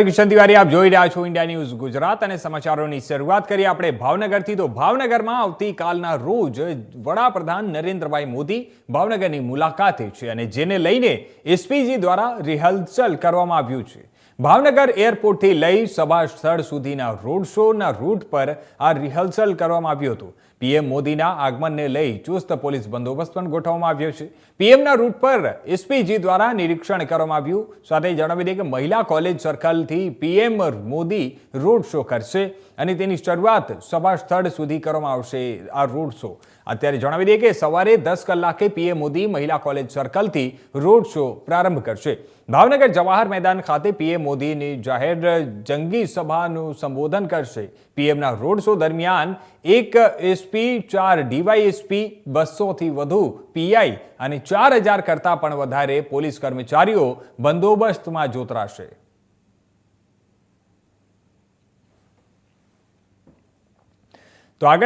કિશન તિવારી આપ જોઈ રહ્યા છો ઇન્ડિયા ન્યૂઝ ગુજરાત અને સમાચારોની શરૂઆત કરીએ આપણે ભાવનગરથી. તો ભાવનગરમાં આવતીકાલના રોજ વડાપ્રધાન નરેન્દ્રભાઈ મોદી ભાવનગરની મુલાકાતે છે અને જેને લઈને એસપીજી દ્વારા રિહર્સલ કરવામાં આવ્યું છે. ભાવનગર એરપોર્ટથી લઈ સભા સ્થળ સુધીના રોડ શોના રૂટ પર આ રિહર્સલ કરવામાં આવ્યું હતું. પીએમ મોદીના આગમનને લઈ ચુસ્ત પોલીસ બંદોબસ્ત પણ ગોઠવવામાં આવ્યો છે. પીએમના રૂટ પર એસપીજી દ્વારા નિરીક્ષણ કરવામાં આવ્યું. સાથે જણાવી દઈએ કે મહિલા કોલેજ સર્કલથી પીએમ મોદી રોડ શો કરશે અને તેની શરૂઆત સભા સ્થળ સુધી કરવામાં આવશે આ રોડ શો. અત્યારે જણાવી દઈએ કે સવારે દસ કલાકે પીએમ મોદી મહિલા કોલેજ સર્કલથી રોડ શો પ્રારંભ કરશે. ભાવનગર જવાહર મેદાન ખાતે પીએમ મોદીની જાહેર જંગી સભાનું સંબોધન કરશે. પીએમના રોડ શો દરમિયાન એક એસપી, ચાર ડીવાયએસપી, બસોથી વધુ પીઆઈ અને ચાર હજાર કરતાં પણ વધારે પોલીસ કર્મચારીઓ બંદોબસ્તમાં જોતરાશે. તો આગળ